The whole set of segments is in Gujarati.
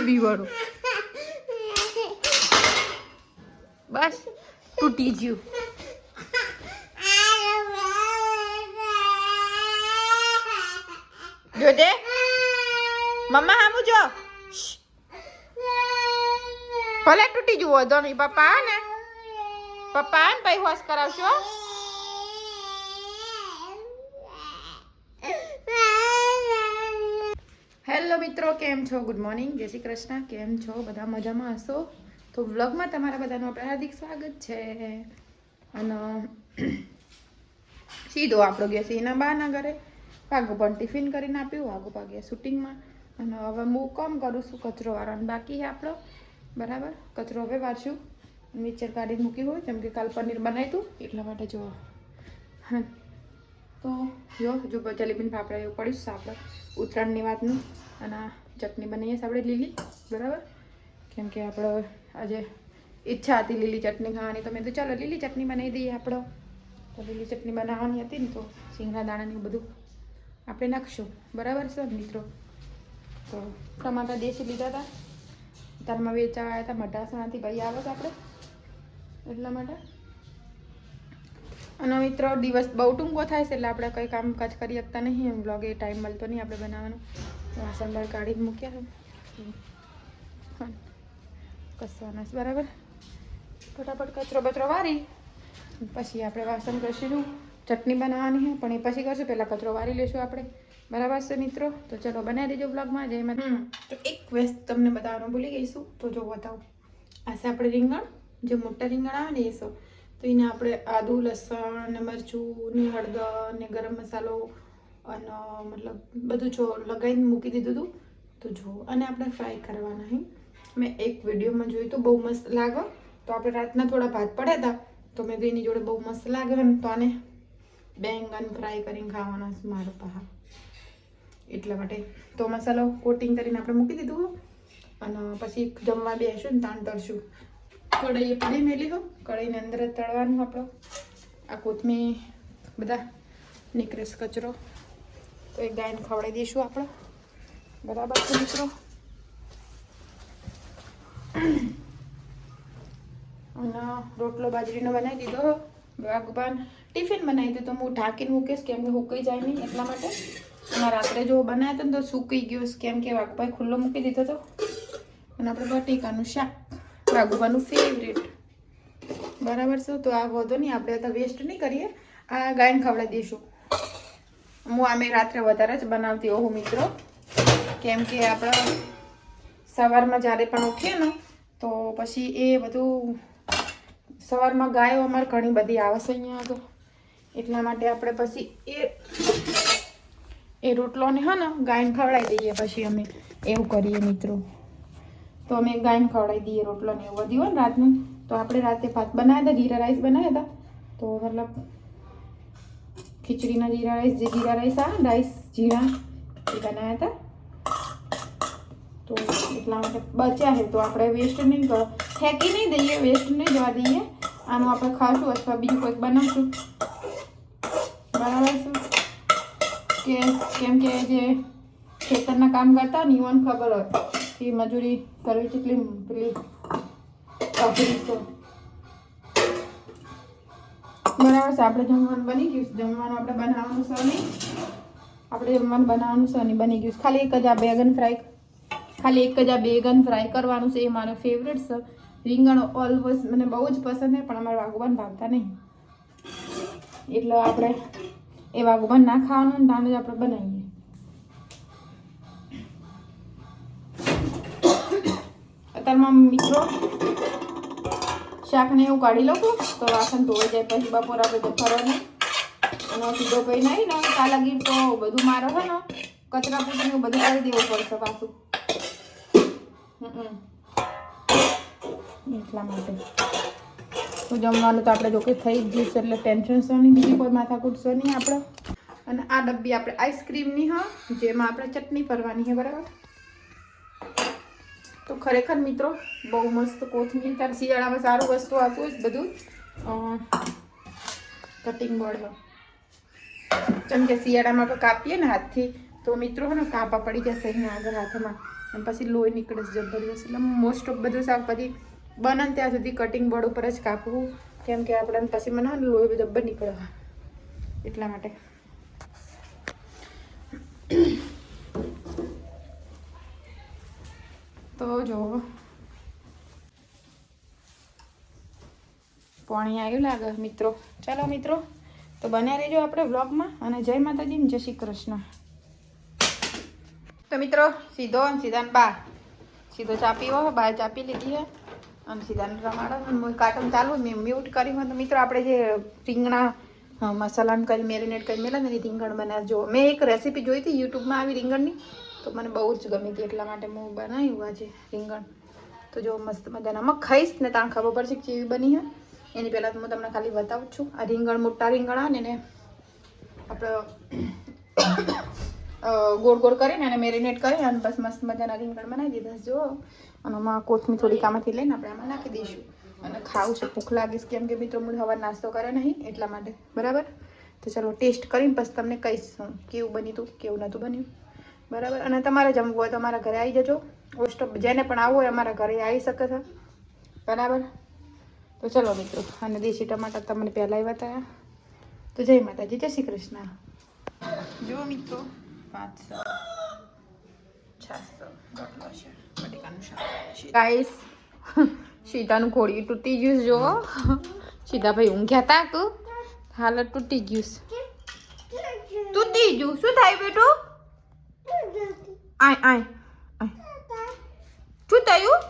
જીબી વાળું બસ, તૂટી ગયું. જોજે મમ્મા હામું જો. ભલે તૂટી જુઓ નહીં. પપ્પા ને પપ્પા ને પછી હોશ કરાવશો મિત્રો, કેમ છો? ગુડ મોર્નિંગ જય શ્રી કૃષ્ણ. કેમ છો? બધા મજામાં હશો? તો વ્લોગમાં તમારા બધાનું હાર્દિક સ્વાગત છે. અને સીધો આપણો છે એના બાના ઘરે. વાઘો પણ ટિફિન કરીને આપ્યું. વાઘો પાગ્યા શૂટિંગમાં. અને હવે હું કોમ કરું છું કચરો વાળવાનો. બાકી છે આપણો. બરાબર? કચરો હવે વારશું. મિક્સર કાઢીને મૂકી હોય. જેમ કે કાલ પનીર બનાવ્યું હતું. એટલા માટે જો. તો જો જો જલેબીને ફાફડા એવું પડીશ આપણે ઉત્તરાયણની વાતનું અને ચટણી બનાવીએ છીએ આપણે લીલી, બરાબર? કેમ કે આપણે આજે ઈચ્છા હતી લીલી ચટણી ખાવાની, તો મેં તો ચાલો, લીલી ચટણી બનાવી દઈએ આપણો. તો લીલી ચટણી બનાવવાની હતી ને, તો સિંગડા દાણાને બધું આપણે નાખશું. બરાબર ને મિત્રો? તો ટમાટા દેશી લીધા હતા. તારમાં વેચાવા આવ્યા હતા, મઢાસણાથી ભાઈ આવે આપણે, એટલા માટે. અને મિત્રો, દિવસ બહુ ટૂંકો થાય છે, એટલે આપણે કંઈ કામકાજ કરી શકતા નહીં એમ. બ્લોગ એ ટાઈમ મળતો નહીં આપણે બનાવવાનો. વાસણ બહાર કાઢીને મૂક્યા છે. કસવાના છે બરાબર? ફટાફટ કચરો બચરો વારી. પછી આપણે વાસણ કરશું ચટણી બનાવવાની છે, પણ એ પછી કરશું પહેલાં કચરો વારી લઈશું આપણે. બરાબર છે મિત્રો? તો ચલો બનાવી દેજો બ્લોગમાં, જય માતા. તો એક વેસ્ટ તમને બતાવવાનું ભૂલી ગઈશું તો જો બતાવું. આ છે આપણે રીંગણ. જે મોટા રીંગણ આવે ને એ સૌ. તો એને આપણે આદુ, લસણ ને મરચું ને હળદર ને ગરમ મસાલો અને, મતલબ બધું જો લગાવીને મૂકી દીધું હતું તો જુઓ અને આપણે ફ્રાય કરવાના હે. મેં એક વિડીયોમાં જોયું તો, બહુ મસ્ત લાગે. તો આપણે રાતના થોડા ભાત પડ્યા હતા, તો મેં એની જોડે બહુ મસ્ત લાગે ને તો આને બેંગન ફ્રાય કરીને ખાવાના છે મારો પહા. એટલા માટે. તો મસાલો કોટિંગ કરીને આપણે મૂકી દીધું. અને પછી જમવા બેસું ને તાણ તળશું કઢાઈએ પડી મેલી હો. કઢાઈની અંદર તળવાનું આપણો. આ કોથમીર, બધા નીકળે કચરો. તો એક ગાયને ખવડાવી દઈશું આપણે. બરાબર છે મિત્રો? અને રોટલો બાજરીનો બનાવી દીધો. ભગવાન. ટિફિન બનાવી દીધો હું ઢાંકીને મૂકીશ કેમ કે હુકાઈ જાય નહીં એટલા માટે. અને રાત્રે જો બનાવ્યા હતા ને તો સૂકી ગયો કેમ કે વાઘભાઈ ખુલ્લો મૂકી દીધો હતો અને આપણે બટેકાનું શાક વાઘુબાનું ફેવરેટ બરાબર છે? તો આ વધો નહીં, આપણે તો વેસ્ટ નહીં કરીએ. આ ગાયને ખવડાવી દઈશું. હું આમે રાત્રે વધારે જ બનાવતી હોઉં મિત્રો. કેમ કે આપણે સવારમાં જ્યારે પણ ઉઠીએ ને, તો પછી એ બધું સવારમાં ગાયો અમારે ઘણી બધી આવે છે અહીંયા તો. એટલા માટે આપણે પછી એ એ રોટલોને હા ને ગાયને ખવડાવી દઈએ પછી અમે. એવું કરીએ મિત્રો. તો અમે ગાયને ખવડાવી દઈએ રોટલો ને એવું વધ્યું હોય ને રાતનું. તો આપણે રાતે ભાત બનાવ્યા હતા, જીરા રાઈસ બનાવ્યા હતા. તો મતલબ ખીચડીના જીરા રાઈસ જે જીરા રાઈસ ને રાઈસ જીરા, એ બનાવ્યા હતા. તો એટલા માટે બચ્યા છે. તો આપણે વેસ્ટ નહીં કરો ફેંકી નહીં દઈએ વેસ્ટ નહીં જવા દઈએ. આનું આપણે ખાશું અથવા બીજું કોઈક બનાવશું. છે કે, કેમ કે જે ખેતરના કામ કરતા ને ઈવન ખબર હોય. કે મજૂરી કરવી કેટલી પેલી છે. બરાબર છે આપણે જમવાનું બની ગયું છે. જમવાનું આપણે બનાવવાનું છે નહીં. આપણે જમવાનું બનાવવાનું છે નહીં બની ગયું ખાલી એક જ આ બેગન ફ્રાય ખાલી એક જ આ બેગન ફ્રાય કરવાનું છે. એ મારો ફેવરેટ છે. રીંગણ ઓલવેઝ મને બહુ જ પસંદ છે, પણ અમારે વાગવાન ભાવતા નહીં. એટલે આપણે એ વાગવાન ના ખાવાનું ને જ આપણે બનાવીએ. અત્યારમાં મિત્રો શાકને એવું કાઢી લઉં તો વાસણ ધોઈ જાય પછી બપોર આપણે જફરવાની એનો સીધો પૈ નહીં, ને કાલા ગીર તો બધું મારો હે ને, કચરા પૂછીને બધું કરી દેવું પડશે પાછું. એટલા માટે. તો જમવાનું તો આપણે જો કે થઈ જ જશે, એટલે ટેન્શન શો નહીં બીજી, કોઈ માથાકૂટ કૂટશો નહીં આપણે. અને આ ડબ્બી આપણે આઈસ્ક્રીમની હા, જેમાં આપણે ચટણી ફરવાની છે, બરાબર? તો ખરેખર મિત્રો, બહુ મસ્ત કોથમીર ત્યારે શિયાળામાં સારું વસ્તુ આપવું જ બધું. કટિંગ બોર્ડમાં જેમ કે શિયાળામાં આપણે કાપીએ ને હાથથી, તો મિત્રો ને કાપા પડી જશે અહીંયા આગળ હાથમાં. અને પછી લોહી નીકળે જબરદસ્ત એટલે મોસ્ટ ઓફ બધું શાક પછી બને ત્યાં સુધી કટિંગ બોર્ડ ઉપર જ કાપવું. કેમ કે આપણે પછી મને લોહી જબ્બર નીકળવા. એટલા માટે. તો જો. પાણી આવ્યું લાગે મિત્રો. ચાલો મિત્રો. તો બન્યા રહેજો આપણે વ્લોગમાં. અને જય માતાજી જય શ્રી કૃષ્ણ. તો મિત્રો સીધો અને સીધાને બા સીધો ચા પીવો બહાર ચા પી લીધી છે અને સીધાને રમાડો. કાર્ટૂન ચાલુ મેં મ્યુટ કર્યું હોય. તો મિત્રો આપણે જે રીંગણા હા, મસાલાને કરી મેરિનેટ કરી મેલા ને રીંગણ બનાવ જો મેં એક રેસીપી જોઈ હતી યુટ્યુબમાં આવી રીંગણની. તો મને બહુ જ ગમી હતી. એટલા માટે હું બનાવ્યું આજે રીંગણ. તો જો મસ્ત મજાના. મગ ખાઈશ ને ત્યાં ખબર પડશે કે કેવી બની છે એની પહેલાં તો હું તમને ખાલી બતાવું છું. આ રીંગણ મોટા રીંગણ આવે ને આપણે ગોળ ગોળ કરીને અને મેરિનેટ કરીને અને બસ મસ્ત મજાના રીંગણ બનાવી દીધા. જો, અને આમાં કોથમી થોડીક આમાંથી લઈને આપણે આમાં નાખી દઈશું. અને ખાવું છે. ભૂખ લાગીશ કેમ કે મિત્રો હું હવા નાસ્તો કરે નહીં એટલા માટે. બરાબર? તો ચલો ટેસ્ટ કરીને પછી તમને કહીશ હું કેવું બન્યું હતું કેવું નહોતું બન્યું. બરાબર? અને તમારે જમવું હોય તો અમારા ઘરે આવી જજો. મોસ્ટ જેને પણ આવવું હોય અમારા ઘરે આવી શકે છે. બરાબર? તો ચલો મિત્રો અને દેશી ટમાટર તમને પહેલાં આવ્યા હતા તો જય માતાજી જય શ્રી કૃષ્ણ. જુઓ મિત્રો પાંચસો છસો ગાઈસ સીતાનું ખોડી તૂટી ગયું જો સીતા ભાઈ ઊંઘ્યા તા તું. હાલ તૂટી ગયું છે. તૂટી ગયું. શું થાય બેટું? આય આય આય શું થયું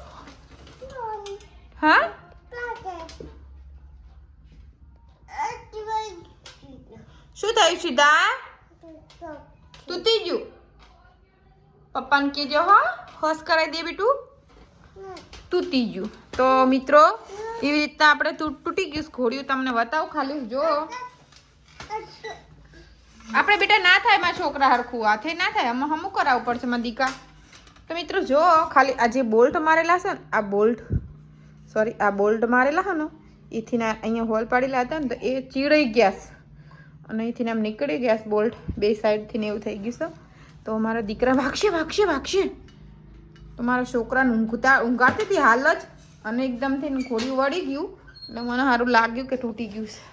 હા શું થયું સીધા તૂટી ગયું પપ્પાને કહેજો હો હોશ કરાવી દે બેટું તૂટી ગયું તો મિત્રો એવી રીતના આપણે તૂ- તૂટી ગયું છે ઘોડિયું તમને બતાવું ખાલી જો. આપણે બેટા ના થાય મારા છોકરા હરખું. હાથે ના થાય. આમાં હમું કરાવવું પડશે, મારા દીકા. તો મિત્રો જો, ખાલી આ જે બોલ્ટ મારેલા છે ને, આ બોલ્ટ સોરી આ બોલ્ટ મારેલા છે ને એથી ના અહીંયા હોલ પાડેલા હતા ને, તો એ ચીડાઈ ગયા છે. અને અહીંથી આમ નીકળી ગયા બોલ્ટ બે સાઈડથી ને એવું થઈ ગયું છે. તો મારા દીકરા ભાગશે ભાગશે ભાગશે તો મારા છોકરાને ઊંઘતા, ઊંઘાતી હતી હાલ જ. અને એકદમથી ને વળી ગયું. એટલે મને સારું લાગ્યું કે તૂટી ગયું છે.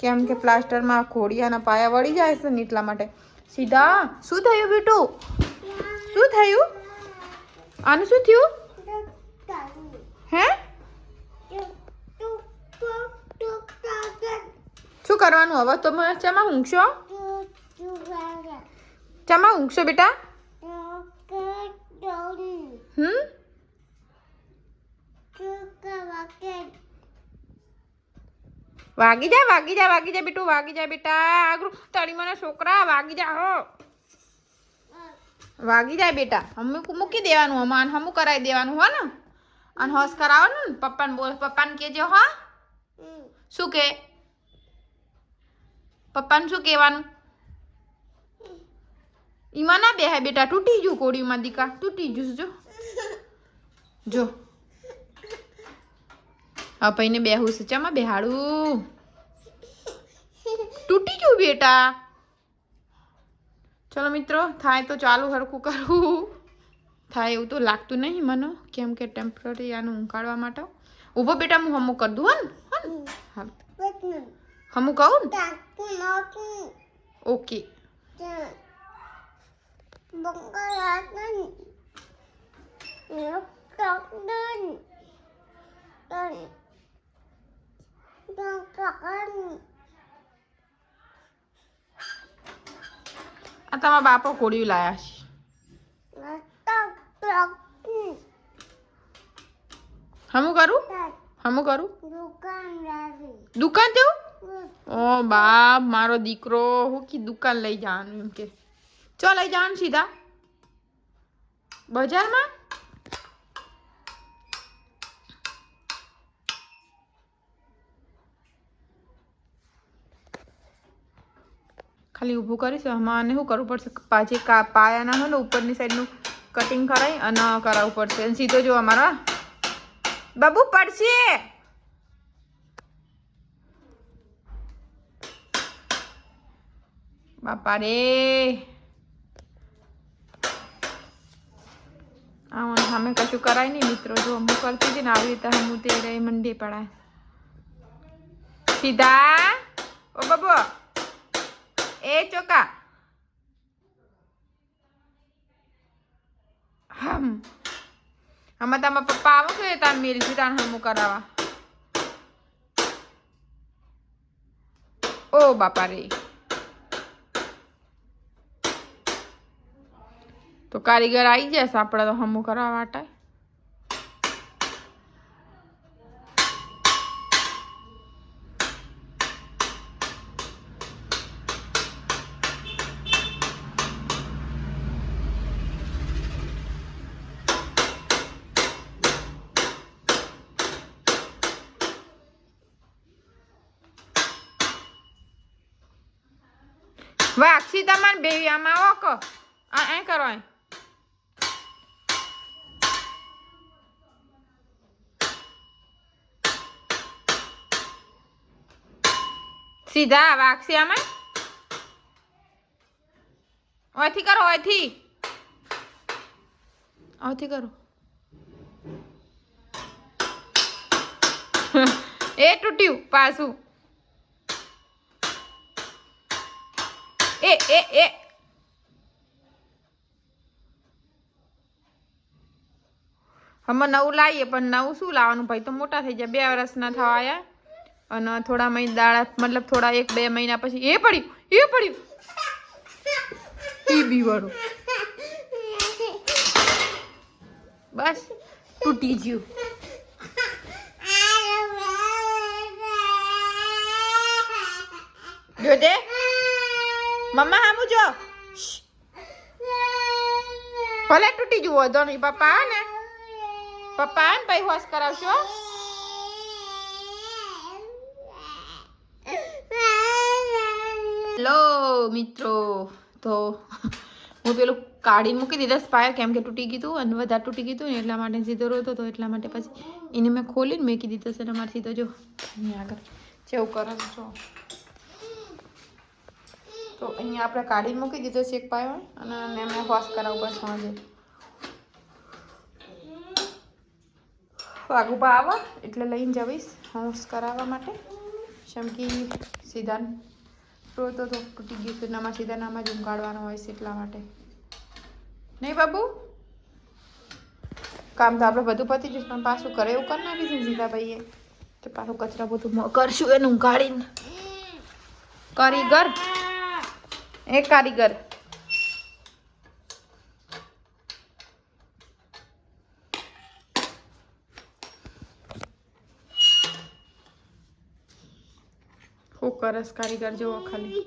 કેમ કે પ્લાસ્ટરમાં ઘોડિયાના પાયા વળી જાય છે ને એટલા માટે. સીધા? શું થયું બેટું? શું થયું? આનું શું થયું? હે? શું કરવાનું હવે? તમે ચેમાં ઊંઘશો? ચેમાં ઊંઘશો બેટા? હમ? વાગી જા વાગી જા વાગી જા બેટું વાગી જા બેટા. આગળ તારી મને છોકરા વાગી જા હો. વાગી જાય બેટા. અમુક મૂકી દેવાનું અમાન હમું કરાવી દેવાનું હો ને. અને હોશ કરાવવાનું ને પપ્પાને બોલ પપ્પાને કહેજો હા. શું કે? પપ્પાને શું કહેવાનું? ઈમાં ના બેહાય બેટા તૂટી ગયું કોળીમાં દીકા તૂટી ગયું જો. જો. હા ભાઈને બેહું છે. ચમાં બેહાડું. તૂટી ગયું બેટા. ચલો મિત્રો, થાય તો ચાલુ હરખું કરવું થાય એવું તો લાગતું નહીં મને, કેમ કે ટેમ્પરરી આનું ઉંકાળવા માટે. ઊભો બેટા, હું હમું કરી દઉં ને? હમું કહું ઓકે. આ તમારા બાપો કોળિયું લાયા છે. હમું કરું? હમું કરું? દુકાન જવું ઓ બાપ, મારો દીકરો. હું કી દુકાન લઈ જવાનું એમ કે. ચો લઈ જવાનું સીધા? બજારમાં? ખાલી ઊભું કરીશું આમાં શું કરવું પડશે? પાછી કા પાયાના હોય ને, ઉપરની સાઈડનું કટિંગ કરાવી અને કરાવવું પડશે. અને સીધો જો અમારા બાબુ, પડશે! બાપા રે! સામે કશું કરાય નહીં, મિત્રો. જો અમુ કરતી હતી ને, આવી રીતે હું તે મંડી પડાય. સીધા! ઓ બાબુ! એ ચોકા હમ આમાં તમારા પપ્પા આવો કે તાર મિલ છે તાર હમું કરાવવા ઓ બાપા રે તો કારીગર આવી જશે આપણે તો હમું કરવા માટે વાક્ષી તમારે બેવી આમાં આવો કો આ એ કરો. સીધા વાક્ષી આમાં. ઓથી કરો, ઓયથી. ઓથી કરો. એ તૂટ્યું પાછું. એ એ એ. અમે નવું લાવીએ, પણ નવું શું લાવવાનું ભાઈ? તો મોટા થઈ જાય બે વર્ષના થવા આવ્યા અને થોડા મહિના દાડા, મતલબ થોડા એક, બે મહિના પછી એ પડ્યું એ પડ્યું. એ બી વાળું બસ, તૂટી ગયું. જોજે. મમ્મા હામું જો. ભલે તૂટી જુઓ તો નહીં પપ્પા ને? પપ્પા ને ભાઈ હોશ કરાવશો? હેલો મિત્રો. તો હું પેલું કાઢી મૂકી દીધા સ્પાયર કેમ કે તૂટી ગયું અને વધારે તૂટી ગયું ને એટલા માટે સીધો રોતો હતો એટલા માટે પછી એને મેં ખોલીને મૂકી દીધો છે અને મારે સીધો જો આગળ. જેવું કરો છો તો અહીંયા આપણે કાઢી મૂકી દીધો છે એક પાયો અને એમને વોશ કરાવવું પડશે સાંજે. વાઘુબા આવો, એટલે લઈને જવીશ હોશ કરાવવા માટે. શમકી સીધા તો તો તૂટી ગયું સીધા નામાં જ ઊંઘાડવાનો હોય છે એટલા માટે. નહીં બાબુ? કામ તો આપણે બધું પતી જશે, પણ પાછું કરે એવું કરી નાખીશું સીધા ભાઈએ કે પાછું કચરા બધું કરશું એનું કરી કારીગર એ કારીગર. હું કરસ કારીગર જેવો ખાલી.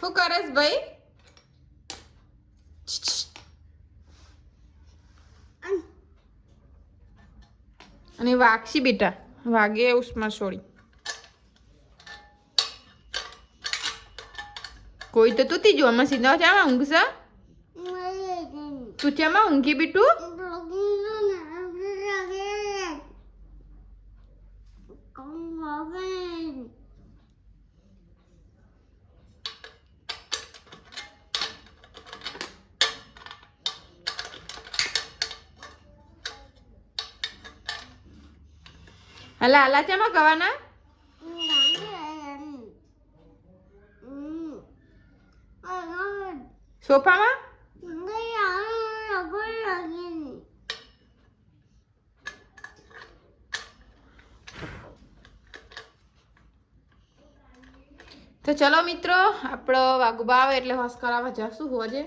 શું કરસ ભાઈ? અને વાગશી બેટા. વાગે ઉસમાં સોરી કોઈ તો તું જો આમાં સીધા ચામાં ઊંઘશે તું ચામાં ઊંઘી બીટું? હલા હલા ચામાં ગવાના સોફામાં? તો ચલો મિત્રો, આપણો વાગુબા આવે એટલે હોસ કરાવવા જશું હોજે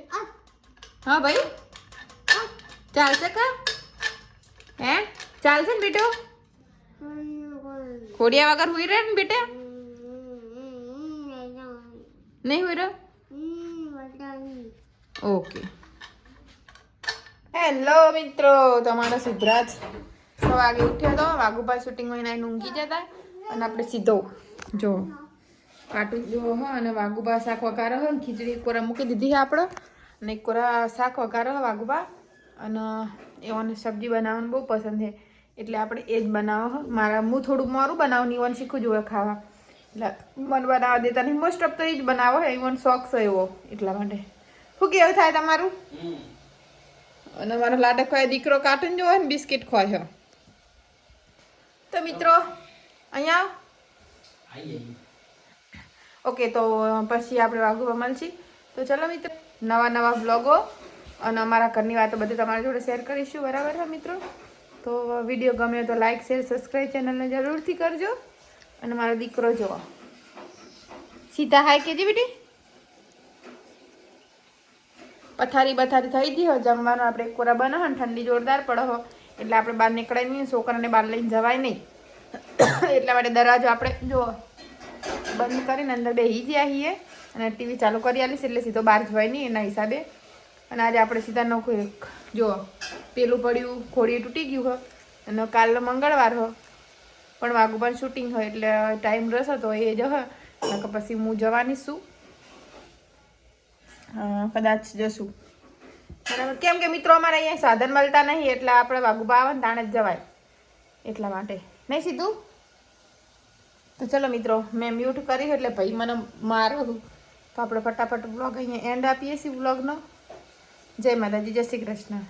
હા, ભાઈ? ચાલશે કા? હે? ચાલશે ને બેટો? ખોડિયા વગર હુઈ રહે ને બેટા? નહીં હુઈ રહ્યો ઓકે. હેલો મિત્રો, તમારો સિદ્ધરાજ છ વાગે ઉઠ્યો હતો વાઘુભાઈ શૂટિંગમાં એના ઊંઘી જતા અને આપણે સીધો, જો કાટું જો હો, અને વાઘુબા શાક વઘારો હો ખીચડી, એક કોરા મૂકી દીધી આપણે, અને એક કોરા શાક વઘારો વાઘુબા અને એવાને સબ્જી બનાવવાનું બહુ પસંદ છે એટલે આપણે એ જ બનાવો મારા હું થોડું મારું બનાવું ઇવન શીખું જોઈએ ખાવા. એટલે મન બનાવવા દેતા નહીં મોસ્ટ ઓફ તો એ જ બનાવો ઇવન શોખ છે એવો. એટલા માટે. શું કેવું થાય તમારું? અને મારો લાડક ખોય દીકરો કાર્ટૂન જોવે ને બિસ્કિટ ખોય તો મિત્રો, અહીંયા ઓકે, તો પછી આપણે વાઘુમાં મળશી. તો ચલો મિત્રો, નવા નવા બ્લોગો અને અમારા ઘરની વાતો બધી તમારી જોડે શેર કરીશું. બરાબર મિત્રો? તો વીડિયો ગમે તો લાઈક શેર સબસ્ક્રાઈબ ચેનલને જરૂરથી કરજો. અને મારો દીકરો જુઓ સીધા હાય કેજી બેટી. પથારી બથારી થઈ ગઈ હોય જમવાનું આપણે કોરા બનાવો ને ઠંડી જોરદાર પડે હો. એટલે આપણે બહાર નીકળાય નહીં, છોકરાને બહાર લઈને જવાય નહીં. એટલા માટે દરવાજો આપણે જો બંધ કરીને અંદર બેસી ગયા છીએ. અને ટીવી ચાલુ કરી આલીશ એટલે સીધો બહાર જવાય નહીં એના હિસાબે. અને આજે આપણે સીધા એક જો પેલું પડ્યું ખોડી તૂટી ગયું હો. અને કાલનો મંગળવાર હો. પણ પણ શૂટિંગ હોય એટલે ટાઈમ રસ તો એ જ કે પછી હું જવાની છું. કદાચ જશું. બરાબર. કેમ કે મિત્રો, અમારે અહીંયા સાધન મળતા નહીં, એટલે આપણે વાગુબા આવે ને તાણે જ જવાય. એટલા માટે. નહીં સીધું? તો ચલો મિત્રો, મેં મ્યુટ કરી એટલે ભાઈ મને મારું તો આપણે ફટાફટ બ્લોગ અહીંયા એન્ડ આપીએ છીએ બ્લોગનો જય માતાજી, જય શ્રી કૃષ્ણ.